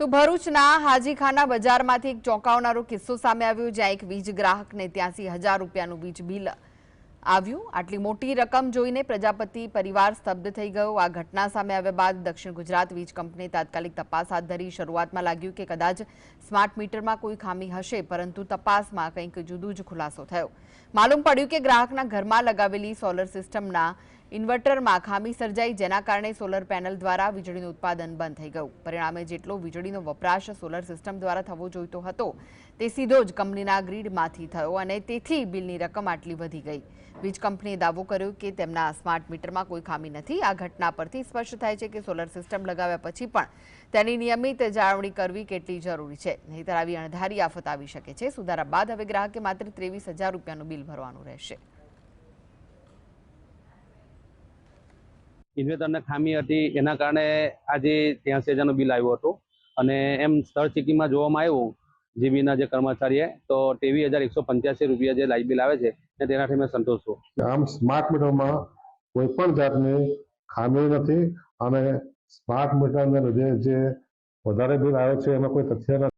તો ભરૂચના હાજીખાણા બજારમાંથી એક ચોંકાવનારો કિસ્સો સામે આવ્યો જ્યાં એક વીજ ગ્રાહકને 85000 રૂપિયાનું વીજ બિલ આવ્યું આટલી મોટી રકમ જોઈને પ્રજાપતિ પરિવાર स्तब्ધ થઈ ગયો આ ઘટના સામે આવ્યા બાદ દક્ષિણ ગુજરાત વીજ કંપનીએ તાત્કાલિક તપાસ હાથ ધરી શરૂઆતમાં લાગ્યું કે કદાચ સ્માર્ટ મીટરમાં કોઈ ખામી હશે પરંતુ તપાસમાં કંઈક જુદુજ ખુલાસો થયો मालूम પડ્યું કે ગ્રાહકના ઘરમાં લગાવેલી સોલર સિસ્ટમના ઇન્વર્ટરમાં ખામી સર્જાય જેના કારણે સોલર પેનલ દ્વારા વીજળીનું ઉત્પાદન બંધ થઈ ગયું પરિણામે જેટલો વીજળીનો વપરાશ સોલર સિસ્ટમ દ્વારા થવો જોઈતો હતો તે સીધો જ કંપનીના ગ્રીડમાંથી થયો અને તેથી બિલની રકમ આટલી વધી ગઈ વીજ કંપનીએ દાવો કર્યો કે તેમના સ્માર્ટ મીટરમાં કોઈ ખામી નથી આ ઘટના પરથી સ્પષ્ટ થાય છે કે સોલર સિસ્ટમ લગાવ્યા પછી પણ તેની નિયમિત જાળવણી કરવી કેટલી જરૂરી છે નહીતર આવી અંધારી આફત આવી શકે છે સુધારા બાદ હવે ગ્રાહકે માત્ર 23000 રૂપિયાનું બિલ ભરવાનું રહેશે ઇન્વેટરને ખામી હતી એના કારણે આજે ત્યાંસી હજારનું બિલ આવ્યો હતો અને એમ સ્થળ ચીકીમાં જોવામાં આવ્યું જીબીના જે કર્મચારીએ તો ત્રેવીસ હજાર એકસો પંચ્યાસી રૂપિયા જે લાઇટ બિલ આવે છે ને તેનાથી મેં સંતોષ છું આમ સ્માર્ટ મીટરમાં કોઈ પણ જાતની ખામી નથી અને સ્માર્ટ મીટરને લીધે જે વધારે બિલ આવે છે એમાં કોઈ તથ્ય